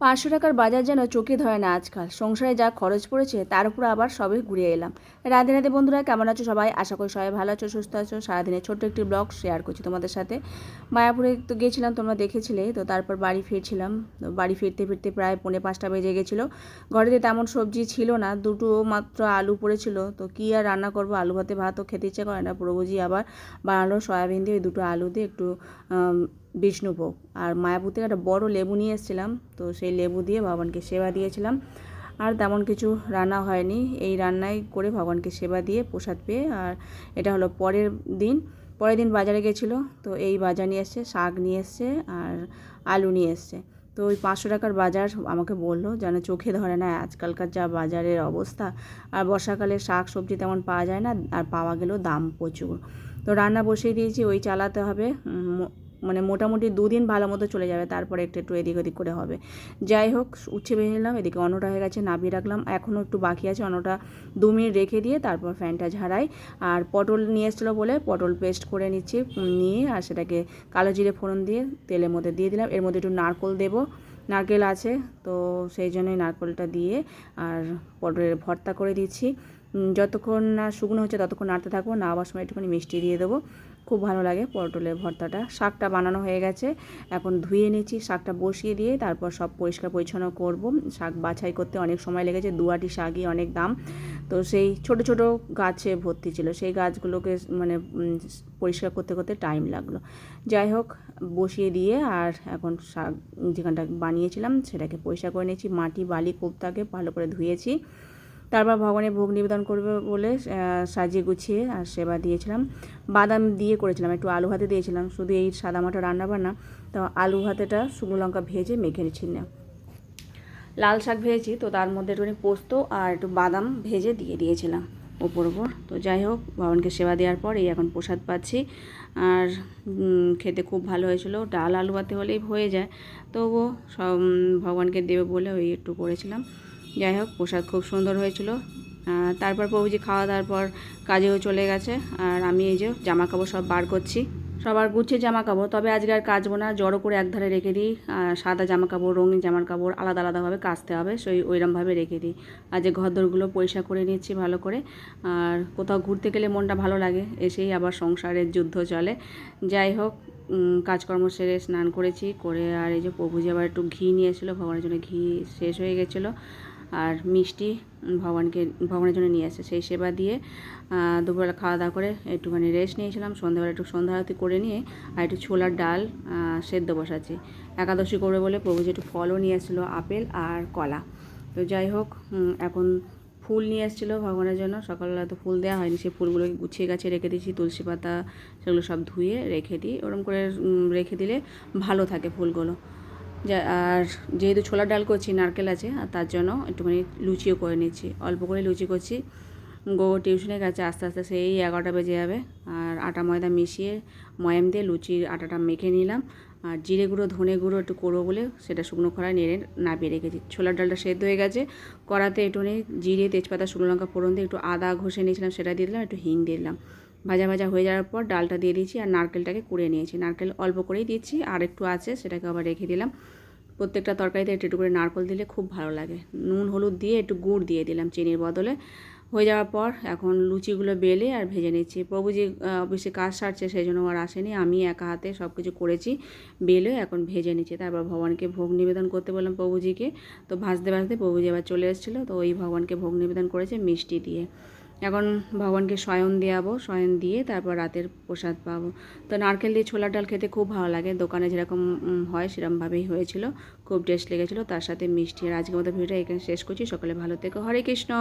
পাঁচশো টাকার বাজার যেন চোখে ধরে না আজকাল। সংসারে যা খরচ পড়েছে, তার উপর আবার সবে ঘুরিয়ে এলাম। রাধে রাধে বন্ধুরা, কেমন আছো সবাই? আশা করি সবাই ভালো আছো, সুস্থ আছো। সারাদিনের ছোট্ট একটি ব্লগ শেয়ার করছি তোমাদের সাথে। মায়াপুরে তো গেছিলাম, তোমরা দেখেছিলে। তো তারপর বাড়ি ফিরছিলাম। বাড়ি ফিরতে ফিরতে প্রায় পৌনে পাঁচটা বেজে গেছিল। ঘরেতে তেমন সবজি ছিল না, দুটো মাত্র আলু পড়েছিল। তো কী আর রান্না করব? আলু ভাতে ভাতও খেতে ইচ্ছে করে না। প্রভুজি আবার বানালো সয়াবিন দিয়ে ওই দুটো আলু দিয়ে একটু বিষ্ণুভোগ আর মায়াপুর থেকে একটা বড় লেবু নিয়ে এসেছিলাম, তো সেই লেবু দিয়ে ভগবানকে সেবা দিয়েছিলাম। আর তেমন কিছু রান্না হয়নি। এই রান্নাই করে ভগবানকে সেবা দিয়ে প্রসাদ পেয়ে, আর এটা হলো পরের দিন। পরের দিন বাজারে গেছিল, তো এই বাজার নিয়ে এসছে, শাক নিয়ে এসছে, আর আলু নিয়ে এসছে। তো ওই পাঁচশো টাকার বাজার আমাকে বলল, যেন চোখে ধরে না, আজকালকার যা বাজারের অবস্থা, আর বর্ষাকালে শাক সবজি তেমন পাওয়া যায় না, আর পাওয়া গেলেও দাম প্রচুর। তো রান্না বসিয়ে দিয়েছি, ওই চালাতে হবে মানে মোটামুটি দুদিন ভালো মতো চলে যাবে, তারপরে একটু একটু এদিক ওদিক করে হবে। যাই হোক উচ্ছে ভেজে নিলাম এদিকে অন্নটা হয়ে গেছে নাবিয়ে রাখলাম। এখনও একটু বাকি আছে, অন্নটা দু মিনিট রেখে দিয়ে তারপর ফ্যানটা ঝাড়াই। আর পটল নিয়ে এসেছিল বলে পটল পেস্ট করে নিচ্ছি নিয়ে আর সেটাকে কালো জিরে ফোড়ন দিয়ে তেলের মধ্যে দিয়ে দিলাম। এর মধ্যে একটু নারকোল দেবো, নারকেল আছে, তো সেই জন্যই নারকেলটা দিয়ে আর পটলের ভর্তা করে দিচ্ছি। যতক্ষণ না শুকনো হচ্ছে ততক্ষণ নাড়তে থাকব না আবার সময় একটুখানি মিষ্টি দিয়ে দেবো। খুব ভালো লাগে পটলের ভর্তাটা। শাকটা বানানো হয়ে গেছে, এখন ধুয়ে নিচ্ছি শাকটা বসিয়ে দিয়ে তারপর সব পরিষ্কার পরিচ্ছন্ন করব। শাক বাছাই করতে অনেক সময় লেগেছে দুয়াটি শাকই অনেক দাম। তো সেই ছোট ছোট গাছে ভর্তি ছিল, সেই গাছগুলোকে মানে পরিষ্কার করতে করতে টাইম লাগল। যাই হোক, বসিয়ে দিয়ে আর এখন শাক যেখানটা বানিয়েছিলাম সেটাকে পরিষ্কার করে নিয়েছি। মাটি, বালি, কোপ্তাকে ভালো করে ধুয়েছি। তারপর ভগবানের ভোগ নিবেদন করবে বলে সাজিয়ে গুছিয়ে আর সেবা দিয়েছিলাম। বাদাম দিয়ে করেছিলাম, একটু আলু ভাতে দিয়েছিলাম। শুধু এই সাদা মাটা রান্না বান্না তো আলু ভাতেটা শুকনো লঙ্কা ভেজে মেখে না। লাল শাক ভেজেছি, তো তার মধ্যে একটুখানি পোস্ত আর একটু বাদাম ভেজে দিয়ে দিয়েছিলাম ওপর ওপর। তো যাই হোক, ভগবানকে সেবা দেওয়ার পর এই এখন প্রসাদ পাচ্ছি। আর খেতে খুব ভালো হয়েছিল। ডাল আলু ভাতে হলেই হয়ে যায়। তবুও সব ভগবানকে দেবে বলে ওই একটু করেছিলাম। যাই হোক, প্রসাদ খুব সুন্দর হয়েছিল। তারপর প্রভুজি খাওয়া দাওয়ার পর কাজেও চলে গেছে। আর আমি এই যে জামা কাপড় সব বার করছি। সবার গুছিয়ে জামা কাপড় তবে আজকে আর কাচবো না, জড়ো করে একধারে রেখে দিই। সাদা জামা কাপড় রঙিন জামার কাপড় আলাদা আলাদাভাবে কাচতে হবে সেই ওইরমভাবে রেখে দিই। আর যে ঘরদোরগুলো পরিষ্কার করে নিচ্ছি ভালো করে। আর কোথাও ঘুরতে গেলে মনটা ভালো লাগে, এসেই আবার সংসারের যুদ্ধ চলে। যাই হোক কাজকর্ম সেরে স্নান করেছি, করে আর এই যে প্রভুজি আবার একটু ঘি নিয়ে এসেছিল, ভগবানের জন্য ঘি শেষ হয়ে গেছিল। আর মিষ্টি ভগবানকে, ভগবানের জন্য নিয়ে আসে। সেই সেবা দিয়ে দুপুরবেলা খাওয়া দাওয়া করে একটুখানি রেস্ট নিয়েছিলাম। সন্ধ্যাবেলা একটু সন্ধ্যা আরতি করে নিয়ে আর একটু ছোলার ডাল সেদ্ধ বসাচ্ছি। একাদশী করবে বলে প্রভুজি একটু ফলও নিয়ে এসেছিল আপেল আর কলা। তো যাই হোক এখন ফুল নিয়ে এসেছিল ভগবানের জন্য। সকালবেলা তো ফুল দেওয়া হয়নি সেই ফুলগুলোকে গুছিয়ে গাছে রেখে দিয়েছি। তুলসী পাতা সেগুলো সব ধুয়ে রেখে দিই। ওরকম করে রেখে দিলে ভালো থাকে ফুলগুলো। আর যেহেতু ছোলার ডাল করছি, নারকেল আছে, আর তার জন্য একটুখানি লুচিও করে নিচ্ছি। অল্প করে লুচি করছি। গো টিউশনে গেছে আস্তে আস্তে সেই এগারোটা বেজে যাবে, আর আটা ময়দা মিশিয়ে ময়াম দিয়ে লুচির আটাটা মেখে নিলাম। আর জিরে গুঁড়ো, ধনে গুঁড়ো একটু করব বলে সেটা শুকনো খড়ায় নেড়ে নাবিয়ে রেখেছি। ছোলার ডালটা সেদ্ধ হয়ে গেছে। কড়াতে একটুখানি জিরে, তেজপাতা, শুকনো লঙ্কা ফোড়ন দিয়ে একটু আদা ঘষে নিয়েছিলাম, সেটা দিয়ে দিলাম, একটু হিং দিয়ে দিলাম। ভাজা ভাজা হয়ে যাওয়ার পর ডালটা দিয়ে দিয়েছি আর নারকেলটাকে কুড়ে নিয়েছি। নারকেল অল্প করেই দিচ্ছি আর একটু আছে, সেটাকে আবার রেখে দিলাম। প্রত্যেকটা তরকারিতে একটু একটু করে নারকেল দিলে খুব ভালো লাগে। নুন, হলুদ দিয়ে একটু গুড় দিয়ে দিলাম চিনির বদলে। হয়ে যাওয়ার পর এখন লুচিগুলো বেলে আর ভেজে নিচ্ছি। প্রভুজি অফিসে কাজ সারছে সেই জন্য আর আসেনি। আমি একা হাতে সব কিছু করেছি, বেলে এখন ভেজে নিচ্ছি। তারপর ভগবানকে ভোগ নিবেদন করতে বললাম প্রভুজিকে। তো ভাজতে ভাজতে প্রভুজি আবার চলে এসেছিল। তো ওই ভগবানকে ভোগ নিবেদন করেছে মিষ্টি দিয়ে। এখন ভগবানকে শয়ন দেওয়াবো শয়ন দিয়ে তারপর রাতের প্রসাদ পাবো। তো নারকেল দিয়ে ছোলার ডাল খেতে খুব ভালো লাগে, দোকানে যেরকম হয় সেরকমভাবেই হয়েছিল, খুব টেস্ট লেগেছিলো, তার সাথে মিষ্টি। আর আজকের মতো ভিডিওটা এখানে শেষ করছি, সকলে ভালো থেকো। হরে কৃষ্ণ!